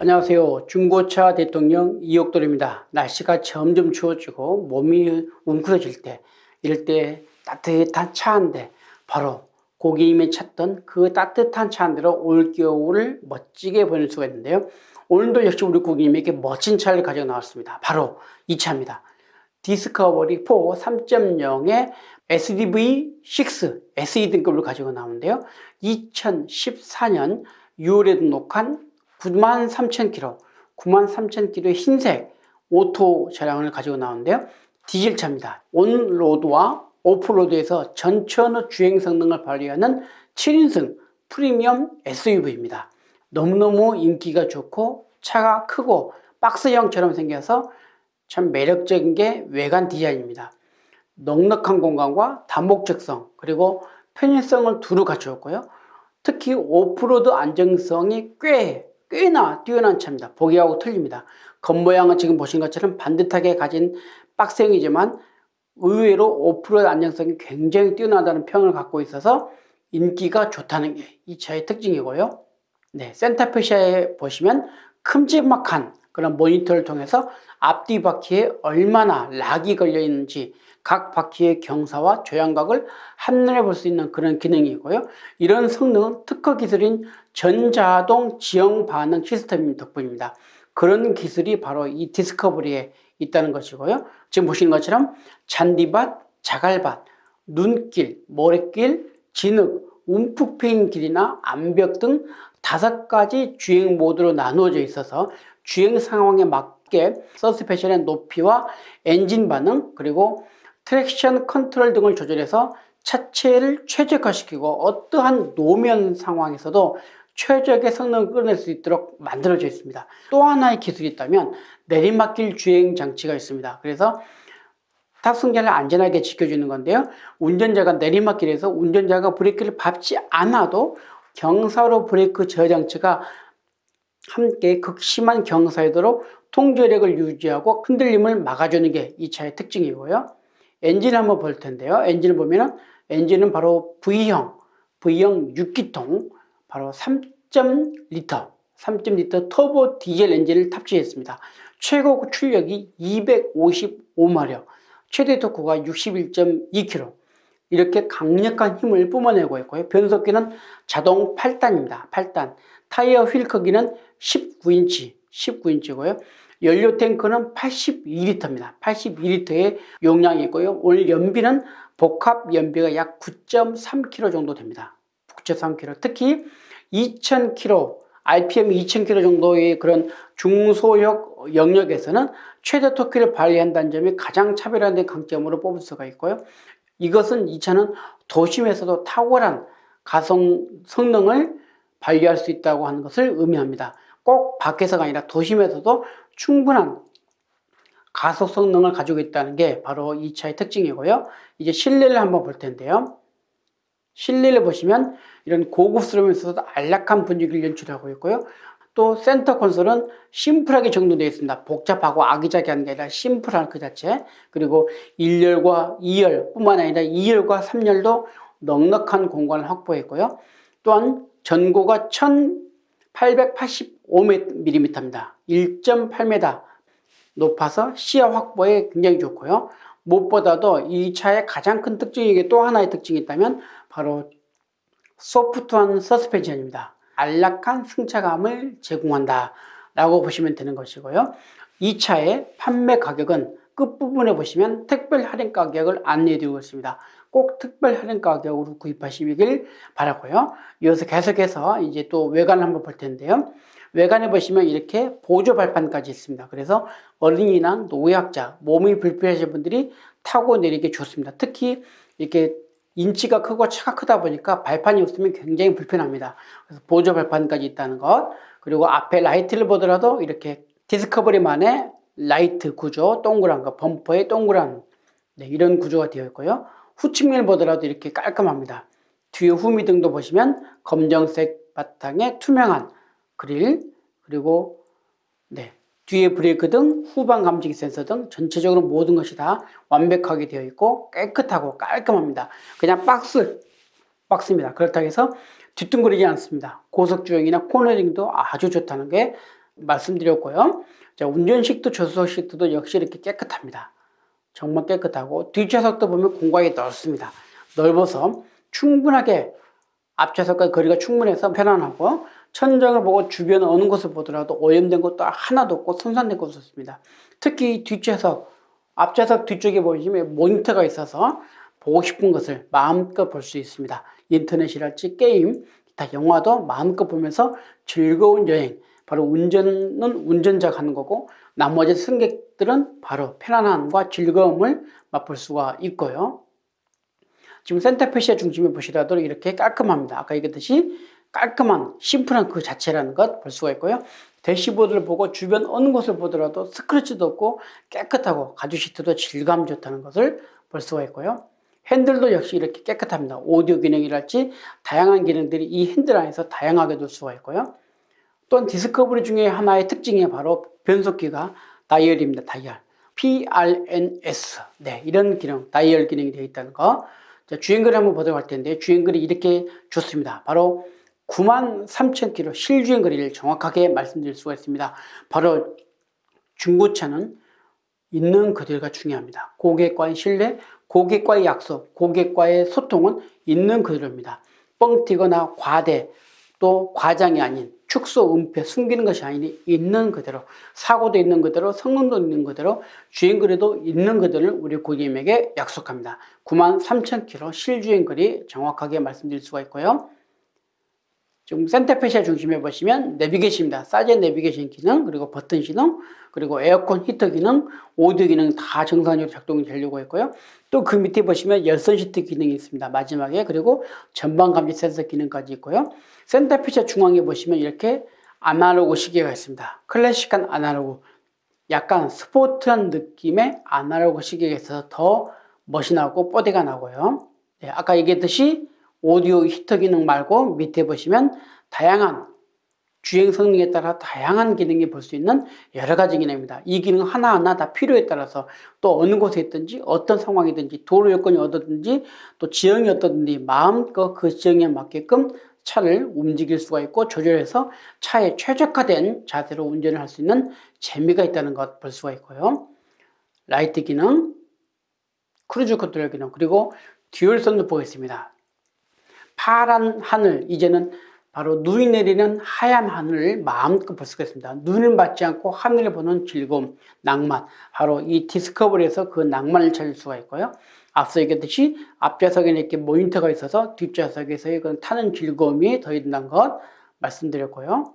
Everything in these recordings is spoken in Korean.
안녕하세요. 중고차 대통령 이옥돌입니다. 날씨가 점점 추워지고 몸이 웅크러질 때, 이럴 때 따뜻한 차 한 대, 바로 고객님이 찾던 그 따뜻한 차 한 대로 올겨울을 멋지게 보낼 수가 있는데요. 오늘도 역시 우리 고객님에게 멋진 차를 가지고 나왔습니다. 바로 이 차입니다. 디스커버리 4 3.0의 SDV6 SE 등급을 가지고 나오는데요. 2014년 6월에 등록한 93,000km, 93,000km의 흰색 오토 차량을 가지고 나오는데요. 디젤 차입니다. 온로드와 오프로드에서 전천후 주행 성능을 발휘하는 7인승 프리미엄 SUV입니다. 너무너무 인기가 좋고 차가 크고 박스형처럼 생겨서 참 매력적인 게 외관 디자인입니다. 넉넉한 공간과 다목적성 그리고 편의성을 두루 갖추었고요. 특히 오프로드 안정성이 꽤 꽤나 뛰어난 차입니다. 보기하고 틀립니다. 겉모양은 지금 보신 것처럼 반듯하게 가진 박스형이지만 의외로 오프로드 안정성이 굉장히 뛰어나다는 평을 갖고 있어서 인기가 좋다는 게 이 차의 특징이고요. 네, 센터페시아에 보시면 큼지막한 그런 모니터를 통해서 앞뒤 바퀴에 얼마나 락이 걸려 있는지 각 바퀴의 경사와 조향각을 한눈에 볼 수 있는 그런 기능이고요. 이런 성능은 특허 기술인 전자동 지형 반응 시스템 덕분입니다. 그런 기술이 바로 이 디스커버리에 있다는 것이고요. 지금 보시는 것처럼 잔디밭, 자갈밭, 눈길, 모래길, 진흙, 움푹 패인 길이나 암벽 등 다섯 가지 주행 모드로 나누어져 있어서 주행 상황에 맞게 서스펜션의 높이와 엔진 반응 그리고 트랙션 컨트롤 등을 조절해서 차체를 최적화시키고 어떠한 노면 상황에서도 최적의 성능을 끌어낼 수 있도록 만들어져 있습니다. 또 하나의 기술이 있다면 내리막길 주행 장치가 있습니다. 그래서 탑승자를 안전하게 지켜주는 건데요. 운전자가 내리막길에서 운전자가 브레이크를 밟지 않아도 경사로 브레이크 저장치가 함께 극심한 경사에도록 통제력을 유지하고 흔들림을 막아주는 게 이 차의 특징이고요. 엔진 한번 볼 텐데요. 엔진을 보면은 엔진은 바로 V형, V형 6기통, 바로 3.리터, 3.리터 터보 디젤 엔진을 탑재했습니다. 최고 출력이 255마력, 최대 토크가 61.2kg. 이렇게 강력한 힘을 뿜어내고 있고요. 변속기는 자동 8단입니다. 8단. 타이어 휠 크기는 19인치, 19인치고요. 연료 탱크는 82리터입니다. 82리터의 용량이 있고요. 오늘 연비는 복합 연비가 약 9.3km 정도 됩니다. 9.3km. 특히 2000km, RPM 2000km 정도의 그런 중소역 영역에서는 최대 토크를 발휘한다는 점이 가장 차별화된 강점으로 뽑을 수가 있고요. 이것은 이 차는 도심에서도 탁월한 가성 성능을 발휘할 수 있다고 하는 것을 의미합니다. 꼭 밖에서가 아니라 도심에서도 충분한 가속 성능을 가지고 있다는 게 바로 이 차의 특징이고요. 이제 실내를 한번 볼 텐데요. 실내를 보시면 이런 고급스러우면서도 안락한 분위기를 연출하고 있고요. 또 센터 콘솔은 심플하게 정돈되어 있습니다. 복잡하고 아기자기한 게 아니라 심플한 그 자체. 그리고 1열과 2열 뿐만 아니라 2열과 3열도 넉넉한 공간을 확보했고요. 또한 전고가 1885mm입니다. 1.8m 높아서 시야 확보에 굉장히 좋고요. 무엇보다도 이 차의 가장 큰 특징이 또 하나의 특징이 있다면 바로 소프트한 서스펜션입니다. 안락한 승차감을 제공한다 라고 보시면 되는 것이고요. 이 차의 판매 가격은 끝부분에 보시면 특별 할인 가격을 안내해 드리고 있습니다. 꼭 특별 할인 가격으로 구입하시길 바라고요. 이어서 계속해서 이제 또 외관을 한번 볼 텐데요. 외관에 보시면 이렇게 보조 발판까지 있습니다. 그래서 어린이나 노약자, 몸이 불편하신 분들이 타고 내리기 좋습니다. 특히 이렇게 인치가 크고 차가 크다 보니까 발판이 없으면 굉장히 불편합니다. 그래서 보조 발판까지 있다는 것. 그리고 앞에 라이트를 보더라도 이렇게 디스커버리만의 라이트 구조, 동그란 거, 범퍼에 동그란 네, 이런 구조가 되어 있고요. 후측면을 보더라도 이렇게 깔끔합니다. 뒤에 후미등도 보시면 검정색 바탕에 투명한 그릴 그리고 네, 뒤에 브레이크 등 후방 감지기 센서 등 전체적으로 모든 것이 다 완벽하게 되어 있고 깨끗하고 깔끔합니다. 그냥 박스 박스입니다. 그렇다고 해서 뒤뚱거리지 않습니다. 고속 주행이나 코너링도 아주 좋다는 게 말씀드렸고요. 자, 운전식도 조수석 시트도 역시 이렇게 깨끗합니다. 정말 깨끗하고 뒷좌석도 보면 공간이 넓습니다. 넓어서 충분하게 앞좌석과 거리가 충분해서 편안하고 천장을 보고 주변 어느 곳을 보더라도 오염된 것도 하나도 없고 손상된 것도 없습니다. 특히 뒷좌석, 앞좌석 뒤쪽에 보시면 모니터가 있어서 보고 싶은 것을 마음껏 볼 수 있습니다. 인터넷이랄지 게임, 기타 영화도 마음껏 보면서 즐거운 여행, 바로 운전은 운전자가 하는 거고 나머지 승객 들은 바로 편안함과 즐거움을 맛볼 수가 있고요. 지금 센터페시아 중심에 보시라도 이렇게 깔끔합니다. 아까 얘기했듯이 깔끔한 심플한 그 자체라는 것 볼 수가 있고요. 대시보드를 보고 주변 어느 곳을 보더라도 스크래치도 없고 깨끗하고 가죽 시트도 질감 좋다는 것을 볼 수가 있고요. 핸들도 역시 이렇게 깨끗합니다. 오디오 기능이랄지 다양한 기능들이 이 핸들 안에서 다양하게 둘 수가 있고요. 또한 디스커버리 중에 하나의 특징이 바로 변속기가 다이얼입니다. 다이얼. PRNS. 네, 이런 기능, 다이얼 기능이 되어 있다는 거. 자, 주행거리 한번 보도록 할 텐데, 주행거리 이렇게 좋습니다. 바로 9만 3천 킬로 실주행거리를 정확하게 말씀드릴 수가 있습니다. 바로 중고차는 있는 그대로가 중요합니다. 고객과의 신뢰, 고객과의 약속, 고객과의 소통은 있는 그대로입니다. 뻥튀거나 과대, 또 과장이 아닌 축소, 은폐, 숨기는 것이 아니니 있는 그대로 사고도 있는 그대로 성능도 있는 그대로 주행거리도 있는 그대로를 우리 고객님에게 약속합니다. 9만 3천 킬로 실주행거리 정확하게 말씀드릴 수가 있고요. 지금 센터페시아 중심에 보시면 내비게이션입니다. 사제 내비게이션 기능, 그리고 버튼 시동, 그리고 에어컨 히터 기능, 오디오 기능 다 정상적으로 작동이 되려고 했고요. 또 그 밑에 보시면 열선 시트 기능이 있습니다. 마지막에 그리고 전방 감지 센서 기능까지 있고요. 센터페시아 중앙에 보시면 이렇게 아날로그 시계가 있습니다. 클래식한 아날로그, 약간 스포트한 느낌의 아날로그 시계가 있어서 더 멋이 나고 뽀대가 나고요. 네, 아까 얘기했듯이 오디오 히터 기능 말고 밑에 보시면 다양한 주행 성능에 따라 다양한 기능이 볼 수 있는 여러 가지 기능입니다. 이 기능 하나하나 다 필요에 따라서 또 어느 곳에 있든지 어떤 상황이든지 도로 여건이 어떻든지 또 지형이 어떻든지 마음껏 그 지형에 맞게끔 차를 움직일 수가 있고 조절해서 차에 최적화된 자세로 운전을 할 수 있는 재미가 있다는 것 볼 수가 있고요. 라이트 기능, 크루즈 컨트롤 기능, 그리고 듀얼 선루프가 있습니다. 파란 하늘, 이제는 바로 눈이 내리는 하얀 하늘을 마음껏 볼 수가 있습니다. 눈을 맞지 않고 하늘을 보는 즐거움, 낭만. 바로 이 디스커버리에서 그 낭만을 찾을 수가 있고요. 앞서 얘기했듯이 앞좌석에는 이렇게 모니터가 있어서 뒷좌석에서의 그 타는 즐거움이 더해진다는 것 말씀드렸고요.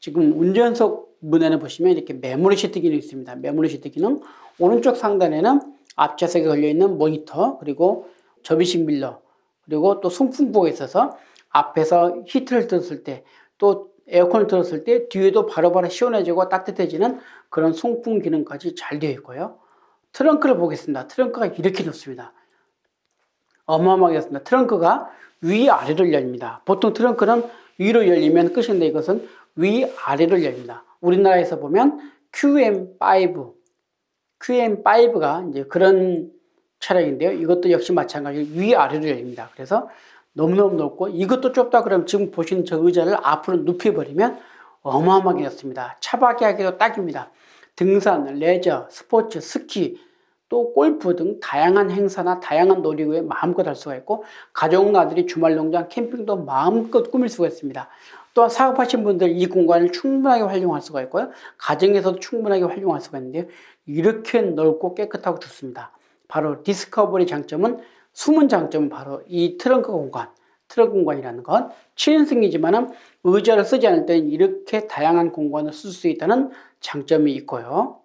지금 운전석 문에는 보시면 이렇게 메모리 시트 기능이 있습니다. 메모리 시트 기능. 오른쪽 상단에는 앞좌석에 걸려있는 모니터, 그리고 접이식 밀러, 그리고 또 송풍부가 있어서 앞에서 히트를 틀었을 때 또 에어컨을 틀었을 때 뒤에도 바로바로 시원해지고 따뜻해지는 그런 송풍 기능까지 잘 되어 있고요. 트렁크를 보겠습니다. 트렁크가 이렇게 좋습니다. 어마어마하게 좋습니다. 트렁크가 위 아래를 열립니다. 보통 트렁크는 위로 열리면 끝인데 이것은 위 아래를 열립니다. 우리나라에서 보면 QM5, QM5가 이제 그런 차량인데요. 이것도 역시 마찬가지로 위아래로 열립니다. 그래서 너무너무 높고 이것도 좁다 그러면 지금 보시는 저 의자를 앞으로 눕혀버리면 어마어마하게 좋습니다. 차박이 하기도 딱입니다. 등산, 레저, 스포츠, 스키, 또 골프 등 다양한 행사나 다양한 놀이구에 마음껏 할 수가 있고 가족 나들이 주말 농장, 캠핑도 마음껏 꾸밀 수가 있습니다. 또한 사업하신 분들 이 공간을 충분하게 활용할 수가 있고요. 가정에서도 충분하게 활용할 수가 있는데요. 이렇게 넓고 깨끗하고 좋습니다. 바로 디스커버리 장점은 숨은 장점은 바로 이 트렁크 공간, 트렁크 공간이라는 것. 7인승이지만은 의자를 쓰지 않을 때는 이렇게 다양한 공간을 쓸 수 있다는 장점이 있고요.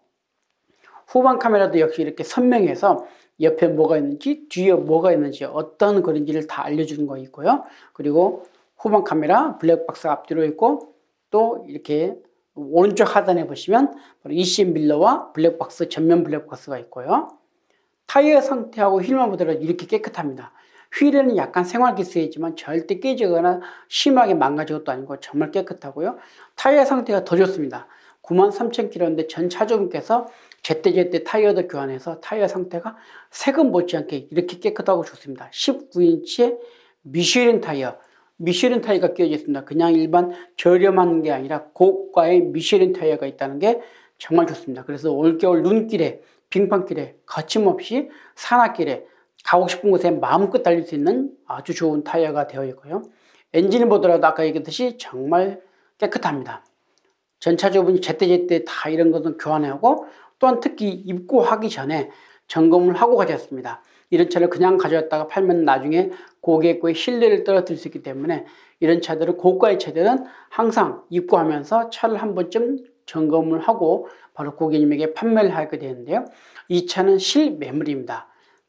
후방 카메라도 역시 이렇게 선명해서 옆에 뭐가 있는지, 뒤에 뭐가 있는지, 어떤 그런지를 다 알려주는 거 있고요. 그리고 후방 카메라 블랙박스 앞뒤로 있고 또 이렇게 오른쪽 하단에 보시면 ECM 밀러와 블랙박스 전면 블랙박스가 있고요. 타이어 상태하고 휠만 보더라도 이렇게 깨끗합니다. 휠에는 약간 생활기스이지만 절대 깨지거나 심하게 망가진 것도 아니고 정말 깨끗하고요. 타이어 상태가 더 좋습니다. 93,000km인데 전 차주분께서 제때제때 타이어도 교환해서 타이어 상태가 세금 못지않게 이렇게 깨끗하고 좋습니다. 19인치의 미쉐린 타이어 미쉐린 타이어가 끼어져 있습니다. 그냥 일반 저렴한 게 아니라 고가의 미쉐린 타이어가 있다는 게 정말 좋습니다. 그래서 올겨울 눈길에 빙판길에 거침없이 산악길에 가고 싶은 곳에 마음껏 달릴 수 있는 아주 좋은 타이어가 되어 있고요. 엔진을 보더라도 아까 얘기했듯이 정말 깨끗합니다. 전차주분이 제때제때 다 이런 것은 교환하고 또한 특히 입고하기 전에 점검을 하고 가졌습니다. 이런 차를 그냥 가져왔다가 팔면 나중에 고객의 신뢰를 떨어뜨릴 수 있기 때문에 이런 차들은 고가의 차들은 항상 입고하면서 차를 한 번쯤 점검을 하고 바로 고객님에게 판매를 하게 되는데요. 이 차는 실매물입니다.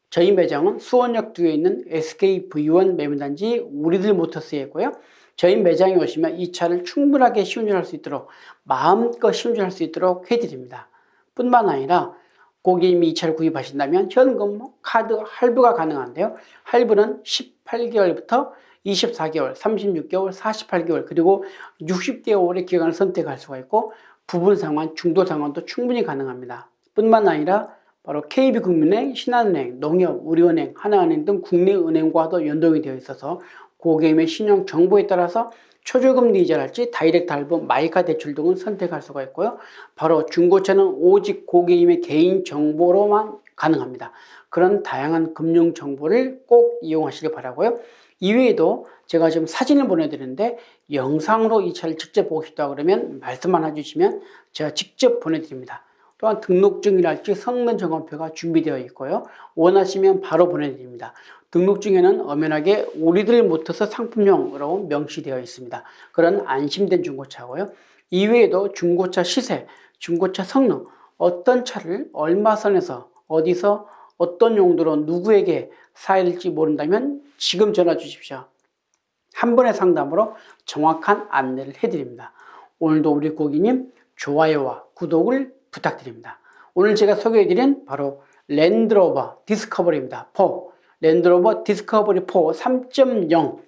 저희 매장은 수원역 뒤에 있는 SKV1 매물단지 우리들 모터스에 있고요. 저희 매장에 오시면 이 차를 충분하게 시운전할 수 있도록 마음껏 시운전할 수 있도록 해드립니다. 뿐만 아니라 고객님이 이 차를 구입하신다면 현금, 카드 할부가 가능한데요. 할부는 18개월부터 24개월, 36개월, 48개월 그리고 60개월의 기간을 선택할 수가 있고 부분 상환, 중도 상환도 충분히 가능합니다. 뿐만 아니라 바로 KB국민은행, 신한은행, 농협, 우리은행, 하나은행 등 국내 은행과도 연동이 되어 있어서 고객님의 신용 정보에 따라서 초저금리 이자랄지 다이렉트 할부, 마이카 대출 등을 선택할 수가 있고요. 바로 중고차는 오직 고객님의 개인 정보로만 가능합니다. 그런 다양한 금융 정보를 꼭 이용하시길 바라고요. 이외에도 제가 지금 사진을 보내드리는데 영상으로 이 차를 직접 보고 싶다 그러면 말씀만 해주시면 제가 직접 보내드립니다. 또한 등록증이랄지 성능 점검표가 준비되어 있고요. 원하시면 바로 보내드립니다. 등록증에는 엄연하게 우리들 모터스 상품용으로 명시되어 있습니다. 그런 안심된 중고차고요. 이외에도 중고차 시세, 중고차 성능, 어떤 차를 얼마 선에서 어디서 어떤 용도로 누구에게 사야 될지 모른다면 지금 전화 주십시오. 한 번의 상담으로 정확한 안내를 해드립니다. 오늘도 우리 고객님 좋아요와 구독을 부탁드립니다. 오늘 제가 소개해드린 바로 랜드로버 디스커버리입니다. 4. 랜드로버 디스커버리 4 3.0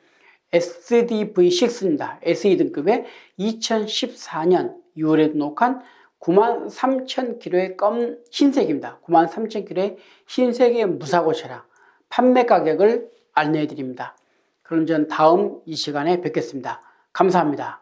SDV6입니다. SE 등급의 2014년 6월에 등록한 93,000km의 검 흰색입니다. 93,000km의 흰색의 무사고 차량 판매 가격을 안내해 드립니다. 그럼 전 다음 이 시간에 뵙겠습니다. 감사합니다.